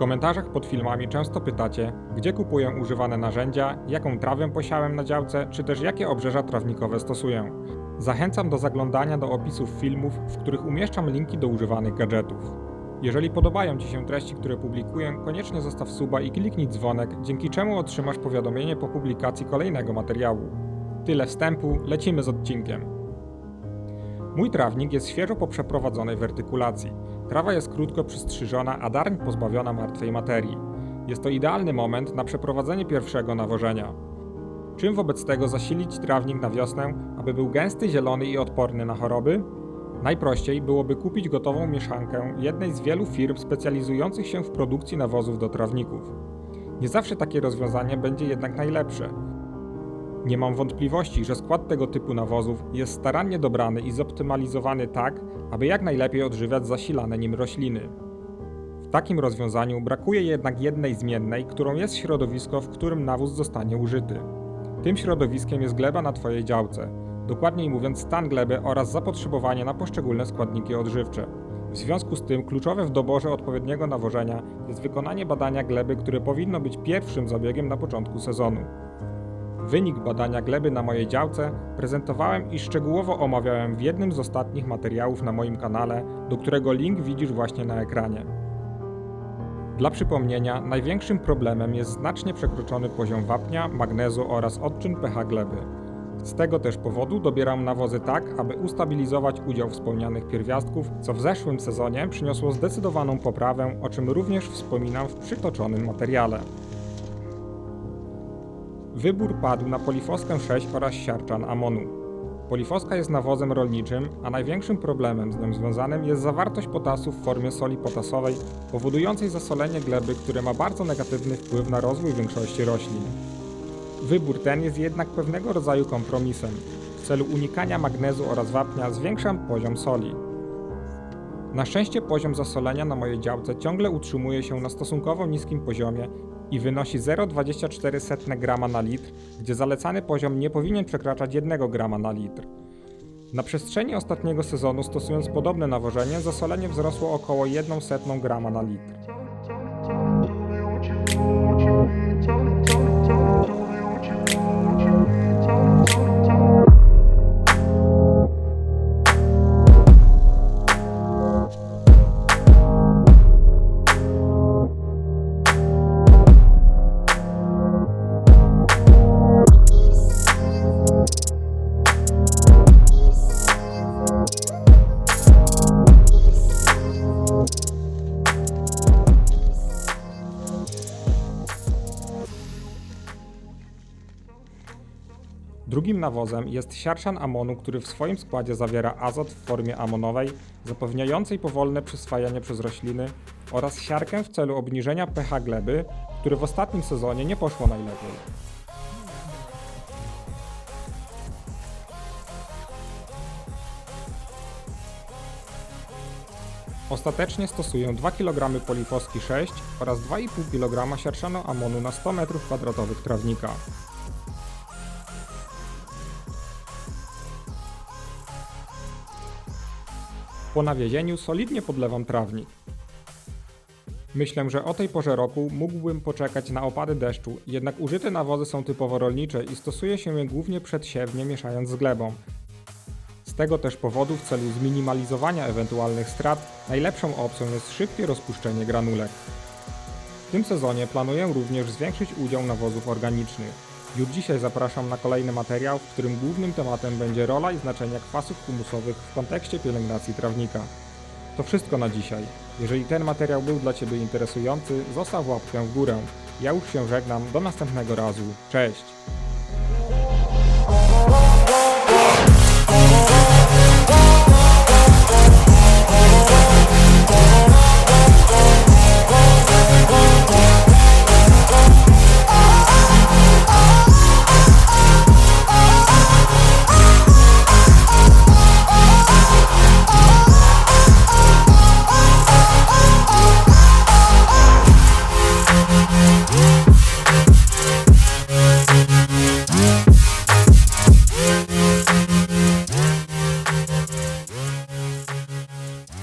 komentarzach pod filmami często pytacie, gdzie kupuję używane narzędzia, jaką trawę posiałem na działce, czy też jakie obrzeża trawnikowe stosuję. Zachęcam do zaglądania do opisów filmów, w których umieszczam linki do używanych gadżetów. Jeżeli podobają Ci się treści, które publikuję, koniecznie zostaw suba i kliknij dzwonek, dzięki czemu otrzymasz powiadomienie po publikacji kolejnego materiału. Tyle wstępu, lecimy z odcinkiem. Mój trawnik jest świeżo po przeprowadzonej wertykulacji. Trawa jest krótko przystrzyżona, a darń pozbawiona martwej materii. Jest to idealny moment na przeprowadzenie pierwszego nawożenia. Czym wobec tego zasilić trawnik na wiosnę, aby był gęsty, zielony i odporny na choroby? Najprościej byłoby kupić gotową mieszankę jednej z wielu firm specjalizujących się w produkcji nawozów do trawników. Nie zawsze takie rozwiązanie będzie jednak najlepsze. Nie mam wątpliwości, że skład tego typu nawozów jest starannie dobrany i zoptymalizowany tak, aby jak najlepiej odżywiać zasilane nim rośliny. W takim rozwiązaniu brakuje jednak jednej zmiennej, którą jest środowisko, w którym nawóz zostanie użyty. Tym środowiskiem jest gleba na Twojej działce, dokładniej mówiąc stan gleby oraz zapotrzebowanie na poszczególne składniki odżywcze. W związku z tym kluczowe w doborze odpowiedniego nawożenia jest wykonanie badania gleby, które powinno być pierwszym zabiegiem na początku sezonu. Wynik badania gleby na mojej działce prezentowałem i szczegółowo omawiałem w jednym z ostatnich materiałów na moim kanale, do którego link widzisz właśnie na ekranie. Dla przypomnienia, największym problemem jest znacznie przekroczony poziom wapnia, magnezu oraz odczyn pH gleby. Z tego też powodu dobieram nawozy tak, aby ustabilizować udział wspomnianych pierwiastków, co w zeszłym sezonie przyniosło zdecydowaną poprawę, o czym również wspominam w przytoczonym materiale. Wybór padł na polifoskę 6 oraz siarczan amonu. Polifoska jest nawozem rolniczym, a największym problemem z nią związanym jest zawartość potasu w formie soli potasowej, powodującej zasolenie gleby, które ma bardzo negatywny wpływ na rozwój większości roślin. Wybór ten jest jednak pewnego rodzaju kompromisem. W celu unikania magnezu oraz wapnia zwiększam poziom soli. Na szczęście poziom zasolenia na mojej działce ciągle utrzymuje się na stosunkowo niskim poziomie i wynosi 0,24 grama na litr, gdzie zalecany poziom nie powinien przekraczać 1 grama na litr. Na przestrzeni ostatniego sezonu stosując podobne nawożenie zasolenie wzrosło około 1,1 grama na litr. Drugim nawozem jest siarczan amonu, który w swoim składzie zawiera azot w formie amonowej, zapewniającej powolne przyswajanie przez rośliny oraz siarkę w celu obniżenia pH gleby, które w ostatnim sezonie nie poszło najlepiej. Ostatecznie stosuję 2 kg polifoski 6 oraz 2,5 kg siarczanu amonu na 100 m2 trawnika. Po nawiezieniu solidnie podlewam trawnik. Myślę, że o tej porze roku mógłbym poczekać na opady deszczu, jednak użyte nawozy są typowo rolnicze i stosuje się je głównie przedsiewnie mieszając z glebą. Z tego też powodu w celu zminimalizowania ewentualnych strat najlepszą opcją jest szybkie rozpuszczenie granulek. W tym sezonie planuję również zwiększyć udział nawozów organicznych. Już dzisiaj zapraszam na kolejny materiał, w którym głównym tematem będzie rola i znaczenie kwasów humusowych w kontekście pielęgnacji trawnika. To wszystko na dzisiaj. Jeżeli ten materiał był dla Ciebie interesujący, zostaw łapkę w górę. Ja już się żegnam, do następnego razu. Cześć!